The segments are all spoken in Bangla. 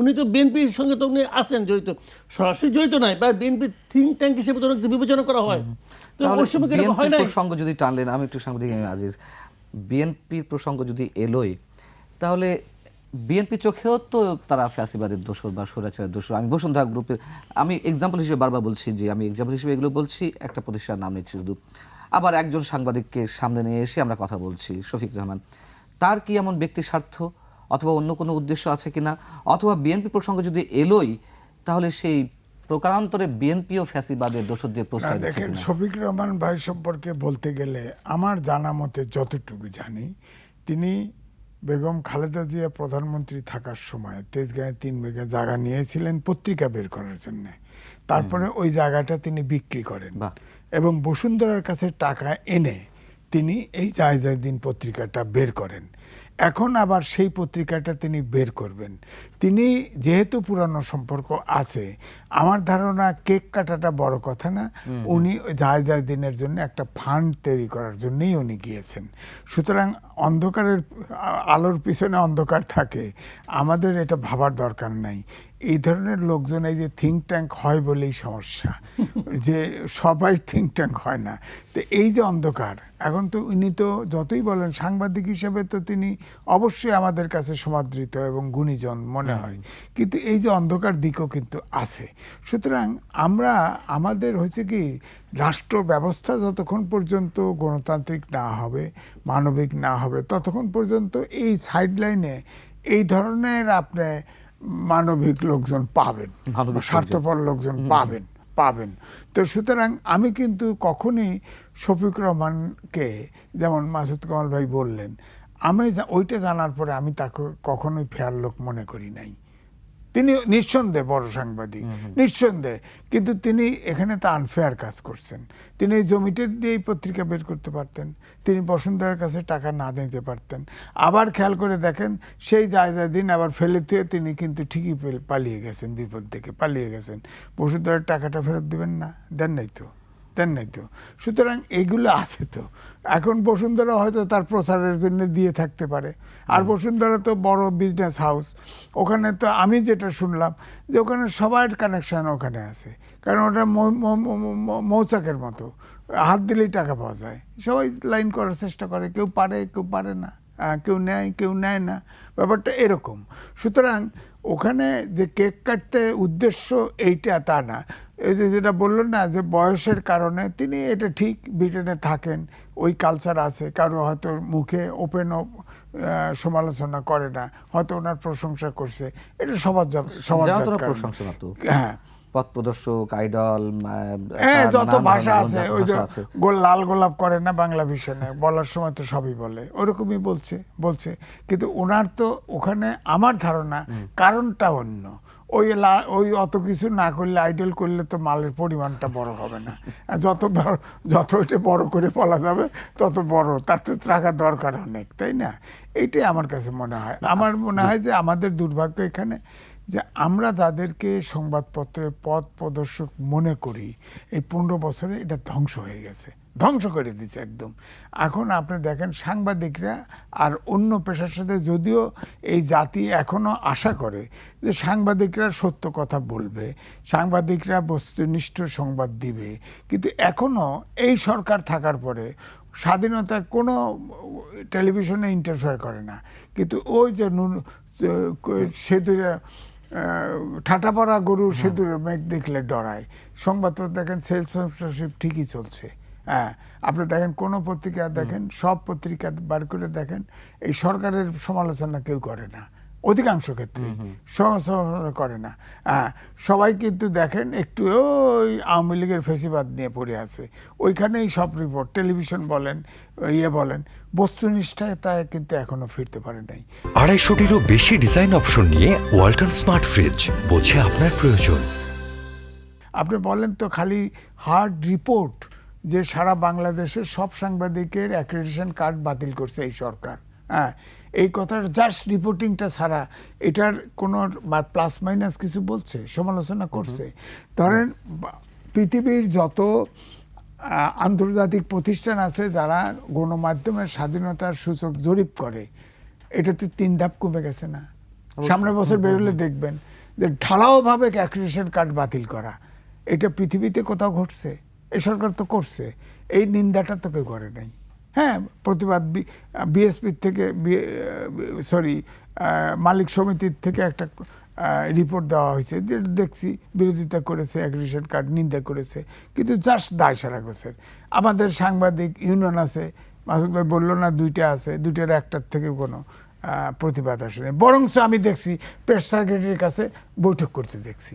উনি তো বিএনপির সঙ্গে তো উনি আছেন জড়িত। সরাসরি জড়িত নাই বা বিএনপি থিঙ্ক ট্যাঙ্ক হিসেবে তো বিবেচনা করা হয়। তো ওই সময় হয় নাই? প্রসঙ্গ যদি টানলেন আমি একটু সাংবাদিক আজিজ। বিএনপির প্রসঙ্গ যদি এলোই তাহলে বিএনপি চোখেও তো তারা ফ্যাসিবাদের দোষর বা স্বৈরাচারের দোষর। আমি বসুন্ধরা গ্রুপের আমি এক্সাম্পল হিসেবে বারবার বলছি যে আমি এক্সাম্পল হিসেবে এগুলো বলছি একটা প্রতিষ্ঠান নাম নিচ্ছি শুধু। আবার একজন সাংবাদিককে সামনে নিয়ে এসে আমরা কথা বলছি শফিক রহমান। তার কি এমন ব্যক্তি স্বার্থ? অথবা অন্য কোনো উদ্দেশ্য আছে কিনা অথবা বিএনপি প্রসঙ্গ যদি এলোই তাহলে সেই প্রকারান্তরে বিএনপিও ফ্যাসিবাদের না, প্রশ্রয় দিচ্ছে দেখেন শফিক রহমান ভাই সম্পর্কে বলতে গেলে আমার জানা মতে যতটুকু জানি তিনি বেগম খালেদা জিয়া প্রধানমন্ত্রী থাকার সময় তেজগাঁয়ে তিন বিঘা জায়গা নিয়েছিলেন পত্রিকা বের করার জন্য। তারপরে ওই জায়গাটা তিনি বিক্রি করেন। এবং বসুন্ধরার কাছে টাকা এনে তিনি এই জায়জায় দিন পত্রিকাটা বের করেন। এখন আবার সেই পত্রিকাটা তিনি বের করবেন। তিনি যেহেতু পুরানো সম্পর্ক আছে আমার ধারণা কেক কাটাটা বড় কথা না। উনি যায় যায় দিনের জন্য একটা ফান্ড তৈরি করার জন্যই উনি গিয়েছেন। সুতরাং অন্ধকারের আলোর পিছনে অন্ধকার থাকে। আমাদের এটা ভাবার দরকার নাই। এই ধরনের লোকজন এই যে থিঙ্ক ট্যাঙ্ক হয় বলেই সমস্যা। যে সবাই থিঙ্ক ট্যাঙ্ক হয় না। তো এই যে অন্ধকার এখন তো উনি তো যতই বলেন সাংবাদিক হিসেবে তো তিনি অবশ্যই আমাদের কাছে সমাদৃত এবং গুণীজন মনে হয়। কিন্তু এই যে অন্ধকার দিকও কিন্তু আছে। সুতরাং আমরা আমাদের হচ্ছে কি রাষ্ট্র ব্যবস্থা যতক্ষণ পর্যন্ত গণতান্ত্রিক না হবে মানবিক না হবে ততক্ষণ পর্যন্ত এই সাইডলাইনে এই ধরনের আপনি মানবিক লোকজন পাবেন স্বার্থপর লোকজন পাবেন পাবেন। তো সুতরাং আমি কিন্তু কখনই শফিক রহমানকে যেমন মাসুদ কামাল ভাই বললেন আমি ওইটা জানার পরে আমি তাকে কখনোই ফেয়ার লোক মনে করি নাই। তিনি নিঃসন্দেহে বড় সাংবাদিক নিঃসন্দেহে। কিন্তু তিনি এখানে তো আনফেয়ার কাজ করছেন। তিনি এই জমিটা দিয়ে এই পত্রিকা বের করতে পারতেন। তিনি বসুন্ধরার কাছে টাকা না দিতে পারতেন। আবার খেয়াল করে দেখেন সেই জায়গা দিন আবার ফেলে দিয়ে তিনি কিন্তু ঠিকই পালিয়ে গেছেন বিপদ থেকে পালিয়ে গেছেন। বসুন্ধরার টাকাটা ফেরত দেবেন না দেন নাই তো। দেন নাই তো। সুতরাং এগুলো আছে তো। এখন বসুন্ধরা হয়তো তার প্রচারের জন্য দিয়ে থাকতে পারে। আর বসুন্ধরা তো বড় বিজনেস হাউস ওখানে তো আমি যেটা শুনলাম যে ওখানে সবার কানেকশান ওখানে আছে। কারণ ওটা মৌচাকের মতো। হাত দিলেই টাকা পাওয়া যায়। সবাই লাইন করার চেষ্টা করে। কেউ পারে কেউ পারে না। কেউ নেয় কেউ নেয় না। ব্যাপারটা এরকম। সুতরাং ওখানে যে কেক কাটতে উদ্দেশ্য এইটা তা না। এই যে যেটা বললেন না যে বয়সের কারণে তিনি এটা ঠিক ব্রিটেনে থাকেন ওই কালচার আছে। কারও হয়তো মুখে ওপেন সমালোচনা করে না হয়তো ওনার প্রশংসা করছে। এটা সমাজ সমাজ প্রশংসা হ্যাঁ। পথ প্রদর্শক আইডল হ্যাঁ যত ভাষা আছে ওই যে গোল লাল গোলাপ করে না বাংলা ভিশনে বলার সময় তো সবই বলে। ওরকমই বলছে বলছে। কিন্তু ওনার তো ওখানে আমার ধারণা কারণটা অন্য। ওই ওই অত কিছু না করলে আইডল করলে তো মালের পরিমাণটা বড় হবে না। যত বড়, যত এটা বড় করে বলা যাবে, তত বড়। তার তো টাকা দরকার অনেক, তাই না? এইটাই আমার কাছে মনে হয়। আমার মনে হয় যে আমাদের দুর্ভাগ্য এখানে যে আমরা যাদেরকে সংবাদপত্রের পথ প্রদর্শক মনে করি, এই পনেরো বছরে এটা ধ্বংস হয়ে গেছে। ধ্বংস করে দিচ্ছে একদম। এখন আপনি দেখেন সাংবাদিকরা আর অন্য পেশার সাথে যদিও এই জাতি এখনও আশা করে যে সাংবাদিকরা সত্য কথা বলবে, সাংবাদিকরা বস্তুনিষ্ঠ সংবাদ দিবে। কিন্তু এখনও এই সরকার থাকার পরে স্বাধীনতা কোনো টেলিভিশনে ইন্টারফেয়ার করে না। কিন্তু ওই যে নুন, সেতুরে ঠাটা পড়া গরু সেতুরে মেঘ দেখলে ডরায়। সংবাদপত্র দেখেন সেলফ সেন্সরশিপ ঠিকই চলছে। হ্যাঁ আপনি দেখেন কোনো পত্রিকা দেখেন সব পত্রিকা বার করে দেখেন এই সরকারের সমালোচনা কেউ করে না। অধিকাংশ ক্ষেত্রে সমালোচনা করে না। হ্যাঁ সবাই কিন্তু দেখেন একটু ওই আওয়ামী লীগের ফেসিবাদ নিয়ে পড়ে আছে। ওইখানেই সব রিপোর্ট টেলিভিশন বলেন ইয়ে বলেন বস্তুনিষ্ঠায় তা কিন্তু এখনও ফিরতে পারে নাই। আড়াইশোটিরও বেশি ডিজাইন অপশন নিয়ে ওয়ালটন স্মার্ট ফ্রিজ বোঝে আপনার প্রয়োজন। আপনি বলেন তো খালি হার্ড রিপোর্ট যে সারা বাংলাদেশের সব সাংবাদিকের অ্যাক্রেডিশন কার্ড বাতিল করছে এই সরকার। হ্যাঁ এই কথার জাস্ট রিপোর্টিংটা ছাড়া এটার কোনো প্লাস মাইনাস কিছু বলছে সমালোচনা করছে। ধরেন পৃথিবীর যত আন্তর্জাতিক প্রতিষ্ঠান আছে যারা গণমাধ্যমের স্বাধীনতার সূচক জরিপ করে এটাতে তিন ধাপ কমে গেছে না। সামনের বছর বেরোলে দেখবেন যে ঢালাওভাবে অ্যাক্রিডিটেশন কার্ড বাতিল করা এটা পৃথিবীতে কোথাও ঘটছে। এই সরকার তো করছে। এই নিন্দাটা তো কেউ করে নাই। হ্যাঁ প্রতিবাদ বিএসপির থেকে সরি মালিক সমিতির থেকে একটা রিপোর্ট দেওয়া হয়েছে যে দেখছি বিরোধিতা করেছে, অ্যাগ্রিশন কার্ড নিন্দা করেছে, কিন্তু জাস্ট দায় সারা গোছের আমাদের সাংবাদিক ইউনিয়ন আছে, মাসুদ ভাই বলল না দুইটা আছে, দুইটার একটার থেকে কোনো প্রতিবাদ আসেনি বরঞ্চ আমি দেখছি প্রেস সেক্রেটারির কাছে বৈঠক করতে দেখছি।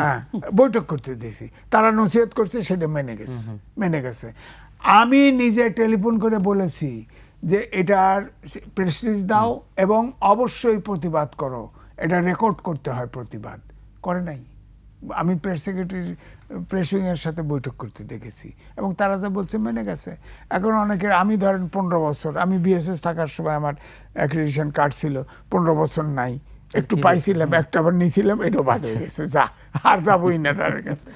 হ্যাঁ বৈঠক করতে দেখছি তারা নসিহত করছে সেটা মেনে গেছে মেনে গেছে। আমি নিজে টেলিফোন করে বলেছি যে এটার প্রেস্টিজ দাও এবং অবশ্যই প্রতিবাদ করো। এটা রেকর্ড করতে হয় প্রতিবাদ। করে নাই। আমি প্রেস সেক্রেটারি প্রেস উইংয়ের সাথে বৈঠক করতে দেখেছি এবং তারা যা বলছে মেনে গেছে। এখন অনেকের আমি ধরেন পনেরো বছর আমি বিএসএস থাকার সময় আমার অ্যাক্রিডিশন কার্ড ছিল পনেরো বছর নাই। একটু পাইছিলাম একটা আবার নিয়েছিলাম এটাও বাজে আচ্ছা। গেছে যা আর যাবোই না তাদের কাছে।